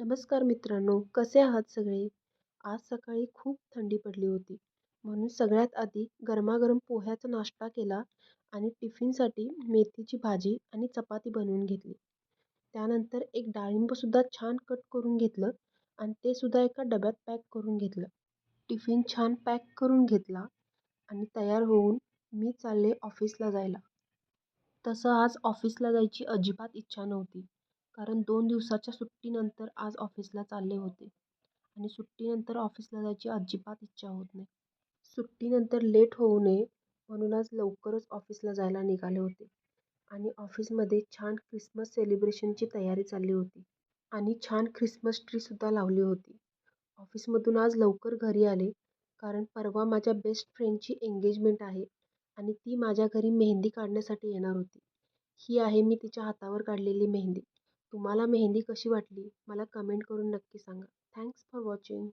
नमस्कार मित्रांनो कसे आहात सगळे? आज सकाळी खूप थंडी पडली होती. म्हणून सगळ्यात आधी गरमागरम पोह्याचा नाश्ता केला आणि टिफिनसाठी मेथीची भाजी आणि चपाती बनवून घेतली. त्यानंतर एक डाळिंबसुद्धा छान कट करून घेतलं आणि ते सुद्धा एका डब्यात पॅक करून घेतलं. टिफिन छान पॅक करून घेतला आणि तयार होऊन मी चालले ऑफिसला जायला. तसं आज ऑफिसला जायची अजिबात इच्छा नव्हती. कारण दोन दिवसाच्या सुट्टीनंतर आज ऑफिसला चालले होते आणि सुट्टीनंतर ऑफिसला जायची अजिबात इच्छा होत नाही. सुट्टीनंतर लेट होऊ नये म्हणून आज लवकरच ऑफिसला जायला निघाले होते आणि ऑफिसमध्ये छान ख्रिसमस सेलिब्रेशनची तयारी चालली होती आणि छान ख्रिसमस ट्रीसुद्धा लावली होती. ऑफिसमधून आज लवकर घरी आले कारण परवा माझ्या बेस्ट फ्रेंडची एंगेजमेंट आहे आणि ती माझ्या घरी मेहंदी काढण्यासाठी येणार होती. ही आहे मी तिच्या हातावर काढलेली मेहंदी. तुम्हाला मेहंदी कशी वाटली? मला कमेंट करून नक्की सांगा. Thanks for watching